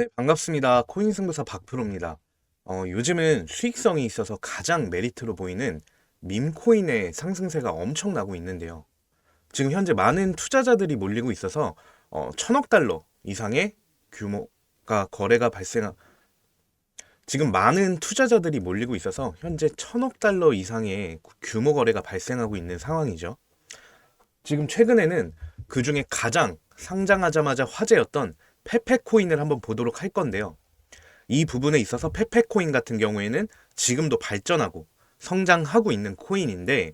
네, 반갑습니다. 코인 승부사 박프로입니다. 어, 요즘은 수익성이 있어서 가장 메리트로 보이는 밈코인의 상승세가 엄청나고 있는데요. 지금 현재 많은 투자자들이 몰리고 있어서 어, 천억 달러 이상의 규모가 거래가 발생한 지금 많은 투자자들이 몰리고 있어서 현재 천억 달러 이상의 규모 거래가 발생하고 있는 상황이죠. 지금 최근에는 그 중에 가장 상장하자마자 화제였던 페페코인을 한번 보도록 할 건데요. 이 부분에 있어서 페페코인 같은 경우에는 지금도 발전하고 성장하고 있는 코인인데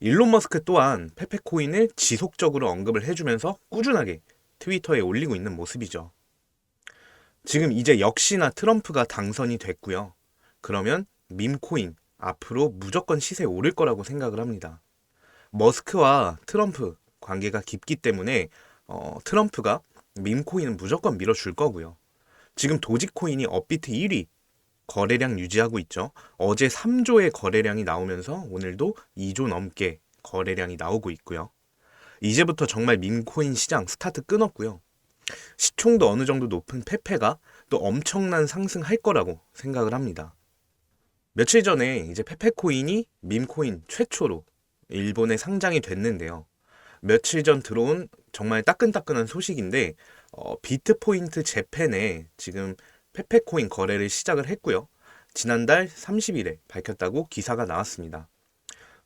일론 머스크 또한 페페코인을 지속적으로 언급을 해주면서 꾸준하게 트위터에 올리고 있는 모습이죠. 지금 이제 역시나 트럼프가 당선이 됐고요. 그러면 밈코인 앞으로 무조건 시세 오를 거라고 생각을 합니다. 머스크와 트럼프 관계가 깊기 때문에 어, 트럼프가 밈코인은 무조건 밀어줄 거고요. 지금 도지코인이 업비트 1위 거래량 유지하고 있죠. 어제 3조의 거래량이 나오면서 오늘도 2조 넘게 거래량이 나오고 있고요. 이제부터 정말 밈코인 시장 스타트 끊었고요. 시총도 어느 정도 높은 페페가 또 엄청난 상승할 거라고 생각을 합니다. 며칠 전에 이제 페페코인이 밈코인 최초로 일본에 상장이 됐는데요. 며칠 전 들어온 정말 따끈따끈한 소식인데 어, 비트포인트 재팬에 지금 페페코인 거래를 시작을 했고요. 지난달 30일에 밝혔다고 기사가 나왔습니다.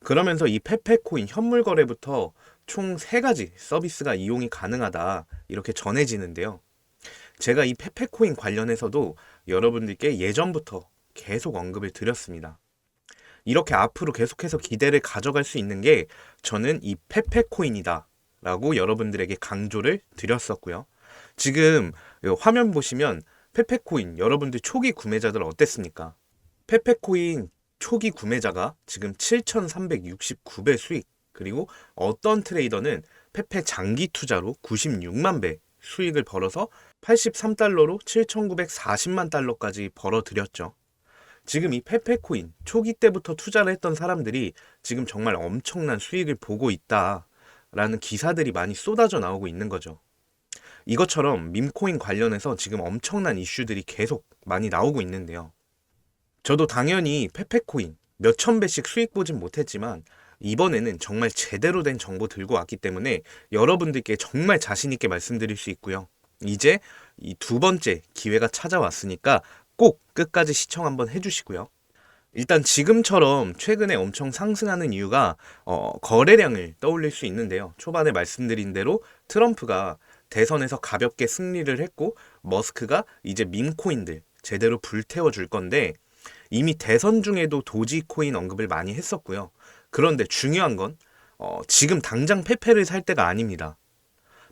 그러면서 이 페페코인 현물 거래부터 총 3가지 서비스가 이용이 가능하다 이렇게 전해지는데요. 제가 이 페페코인 관련해서도 여러분들께 예전부터 계속 언급을 드렸습니다. 이렇게 앞으로 계속해서 기대를 가져갈 수 있는 게 저는 이 페페코인이다 라고 여러분들에게 강조를 드렸었고요. 지금 화면 보시면 페페코인 여러분들 초기 구매자들 어땠습니까? 페페코인 초기 구매자가 지금 7,369배 수익 그리고 어떤 트레이더는 페페 장기 투자로 96만 배 수익을 벌어서 83달러로 7,940만 달러까지 벌어들였죠. 지금 이 페페코인 초기 때부터 투자를 했던 사람들이 지금 정말 엄청난 수익을 보고 있다라는 기사들이 많이 쏟아져 나오고 있는 거죠. 이것처럼 밈코인 관련해서 지금 엄청난 이슈들이 계속 많이 나오고 있는데요. 저도 당연히 페페코인 몇천 배씩 수익 보진 못했지만 이번에는 정말 제대로 된 정보 들고 왔기 때문에 여러분들께 정말 자신있게 말씀드릴 수 있고요. 이제 이 두 번째 기회가 찾아왔으니까 꼭 끝까지 시청 한번 해주시고요. 일단 지금처럼 최근에 엄청 상승하는 이유가 어, 거래량을 떠올릴 수 있는데요. 초반에 말씀드린 대로 트럼프가 대선에서 가볍게 승리를 했고 머스크가 이제 밈코인들 제대로 불태워 줄 건데 이미 대선 중에도 도지코인 언급을 많이 했었고요. 그런데 중요한 건 어, 지금 당장 페페를 살 때가 아닙니다.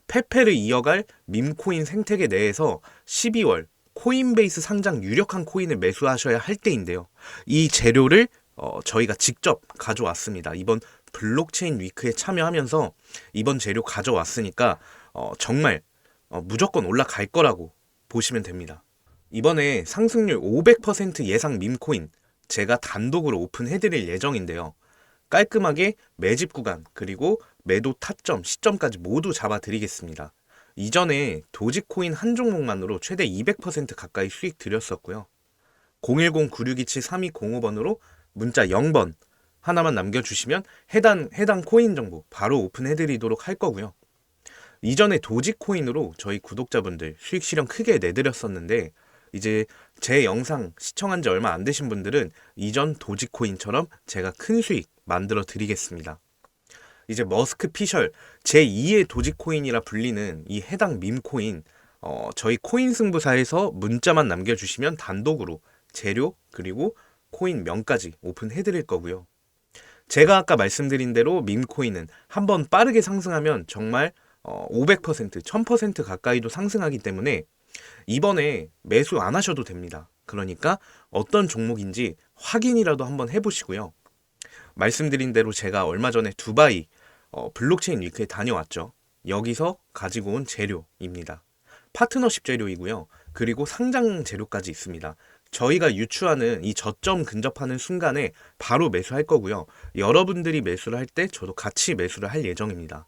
페페를 이어갈 밈코인 생태계 내에서 12월 코인베이스 상장 유력한 코인을 매수하셔야 할 때인데요. 이 재료를 어, 저희가 직접 가져왔습니다. 이번 블록체인 위크에 참여하면서 이번 재료 가져왔으니까 어, 정말 어, 무조건 올라갈 거라고 보시면 됩니다. 이번에 상승률 500% 예상 밈코인 제가 단독으로 오픈해드릴 예정인데요. 깔끔하게 매집 구간 그리고 매도 타점, 시점까지 모두 잡아드리겠습니다. 이전에 도지코인 한 종목만으로 최대 200% 가까이 수익 드렸었고요. 010-9627-3205번으로 문자 0번 하나만 남겨주시면 해당, 해당 코인 정보 바로 오픈해드리도록 할 거고요. 이전에 도지코인으로 저희 구독자분들 수익 실현 크게 내드렸었는데 이제 제 영상 시청한 지 얼마 안 되신 분들은 이전 도지코인처럼 제가 큰 수익 만들어 드리겠습니다. 이제 머스크 피셜 제2의 도지코인이라 불리는 이 해당 밈코인 어, 저희 코인 승부사에서 문자만 남겨주시면 단독으로 재료 그리고 코인 명까지 오픈해 드릴 거고요. 제가 아까 말씀드린 대로 밈코인은 한번 빠르게 상승하면 정말 어, 500% 1000% 가까이도 상승하기 때문에 이번에 매수 안 하셔도 됩니다. 그러니까 어떤 종목인지 확인이라도 한번 해보시고요. 말씀드린 대로 제가 얼마 전에 두바이 어, 블록체인 위크에 다녀왔죠. 여기서 가지고 온 재료입니다. 파트너십 재료이고요. 그리고 상장 재료까지 있습니다. 저희가 유추하는 이 저점 근접하는 순간에 바로 매수할 거고요. 여러분들이 매수를 할 때 저도 같이 매수를 할 예정입니다.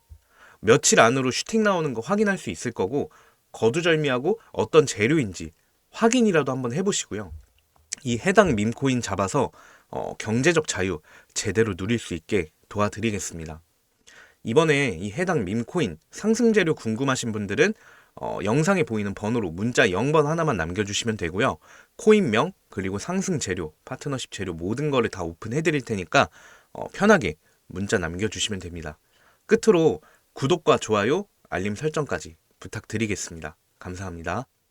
며칠 안으로 슈팅 나오는 거 확인할 수 있을 거고 거두절미하고 어떤 재료인지 확인이라도 한번 해보시고요. 이 해당 밈코인 잡아서 어, 경제적 자유 제대로 누릴 수 있게 도와드리겠습니다. 이번에 이 해당 밈코인 상승 재료 궁금하신 분들은 어, 영상에 보이는 번호로 문자 0번 하나만 남겨주시면 되고요. 코인명 그리고 상승 재료, 파트너십 재료 모든 거를 다 오픈해 드릴 테니까 어, 편하게 문자 남겨주시면 됩니다. 끝으로 구독과 좋아요, 알림 설정까지 부탁드리겠습니다. 감사합니다.